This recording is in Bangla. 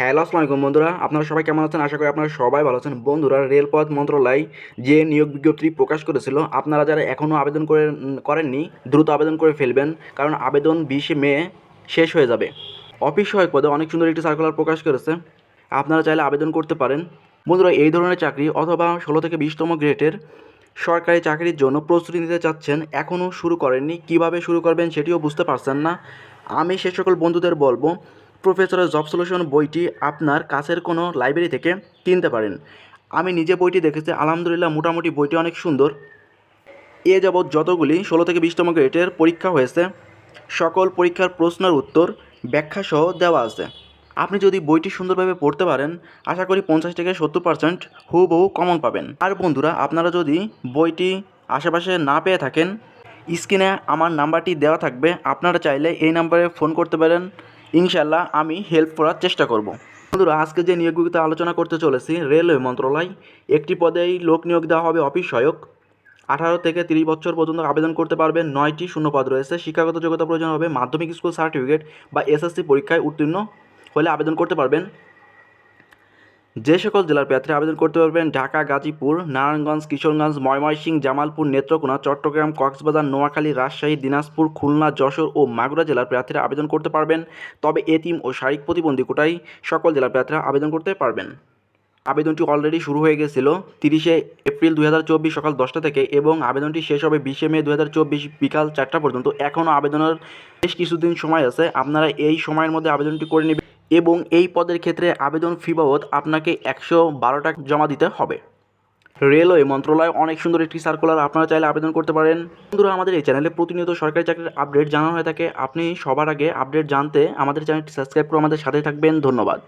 হ্যালো, আসসালামু আলাইকুম বন্ধুরা। আপনারা সবাই কেমন আছেন? আশা করি আপনারা সবাই ভালো আছেন। বন্ধুরা, রেলপথ মন্ত্রণালয় যে নিয়োগ বিজ্ঞপ্তি প্রকাশ করেছিল, আপনারা যারা এখনও আবেদন করে করেননি, দ্রুত আবেদন করে ফেলবেন, কারণ আবেদন বিশে মে শেষ হয়ে যাবে। অফিস সহায়ক পদে অনেক সুন্দর একটি সার্কুলার প্রকাশ করেছে। আপনারা চাইলে আবেদন করতে পারেন। বন্ধুরা, এই ধরনের চাকরি অথবা ষোলো থেকে বিশতম গ্রেডের সরকারি চাকরির জন্য প্রস্তুতি নিতে চাচ্ছেন এখনও শুরু করেননি। কীভাবে শুরু করবেন সেটিও বুঝতে পারছেন না। আমি সে সকল বন্ধুদের বলব প্রফেসরের জব সলিউশন বইটি আপনার কাছের কোনো লাইব্রেরি থেকে কিনতে পারেন। আমি নিজে বইটি দেখেছি, আলহামদুলিল্লাহ মোটামুটি বইটি অনেক সুন্দর। এ যাবৎ যতগুলি ষোলো থেকে বিশতম গ্রেডের পরীক্ষা হয়েছে, সকল পরীক্ষার প্রশ্নের উত্তর ব্যাখ্যা সহ দেওয়া আছে। আপনি যদি বইটি সুন্দরভাবে পড়তে পারেন, আশা করি পঞ্চাশ থেকে সত্তর পার্সেন্ট হুবহু কমন পাবেন। আর বন্ধুরা, আপনারা যদি বইটি আশেপাশে না পেয়ে থাকেন স্ক্রিনে আমার নাম্বারটি দেওয়া থাকবে। আপনারা চাইলে এই নাম্বারে ফোন করতে পারেন। ইনশাল্লাহ আমি হেল্প করার চেষ্টা করব। বন্ধুরা, আজকে যে নিয়োগগুলিতে আলোচনা করতে চলেছি, রেলওয়ে মন্ত্রণালয়, একটি পদেই লোক নিয়োগ দেওয়া হবে অফিস সহায়ক। আঠারো থেকে তিরিশ বছর পর্যন্ত আবেদন করতে পারবেন, নয়টি শূন্যপদ রয়েছে। শিক্ষাগত যোগ্যতা প্রয়োজন হবে, মাধ্যমিক স্কুল সার্টিফিকেট বা এসএসসি পরীক্ষায় উত্তীর্ণ হলে আবেদন করতে পারবেন। যে সকল জেলার প্রার্থীরা আবেদন করতে পারবেন, ঢাকা, গাজীপুর, নারায়ণগঞ্জ, কিশোরগঞ্জ, ময়মনসিংহ, জামালপুর, নেত্রকোনা, চট্টগ্রাম, কক্সবাজার, নোয়াখালী, রাজশাহী, দিনাজপুর, খুলনা, যশোর ও মাগুরা জেলার প্রার্থীরা আবেদন করতে পারবেন। তবে এতিম ও শারীরিক প্রতিবন্ধী কোটায় সকল জেলার প্রার্থীরা আবেদন করতে পারবেন। আবেদনটি অলরেডি শুরু হয়ে গেছিল তিরিশে এপ্রিল দু হাজার চব্বিশ সকাল দশটা থেকে এবং আবেদনটি শেষ হবে বিশে মে দু হাজার চব্বিশ বিকাল চারটা পর্যন্ত। এখনও আবেদনের বেশ কিছুদিন সময় আছে। আপনারা এই সময়ের মধ্যে আবেদনটি করে নেবেন। এবং এই পদের ক্ষেত্রে আবেদন ফি বাবদ আপনাকে একশো বারো টাকা জমা দিতে হবে। রেলওয়ে মন্ত্রণালয় অনেক সুন্দর একটি সার্কুলার আপনারা চাইলে আবেদন করতে পারেন। বন্ধুরা, আমাদের এই চ্যানেলে প্রতিনিয়ত সরকারি চাকরির আপডেট জানানো হয়ে থাকে। আপনি সবার আগে আপডেট জানতে আমাদের চ্যানেলটি সাবস্ক্রাইব করে আমাদের সাথে থাকবেন। ধন্যবাদ।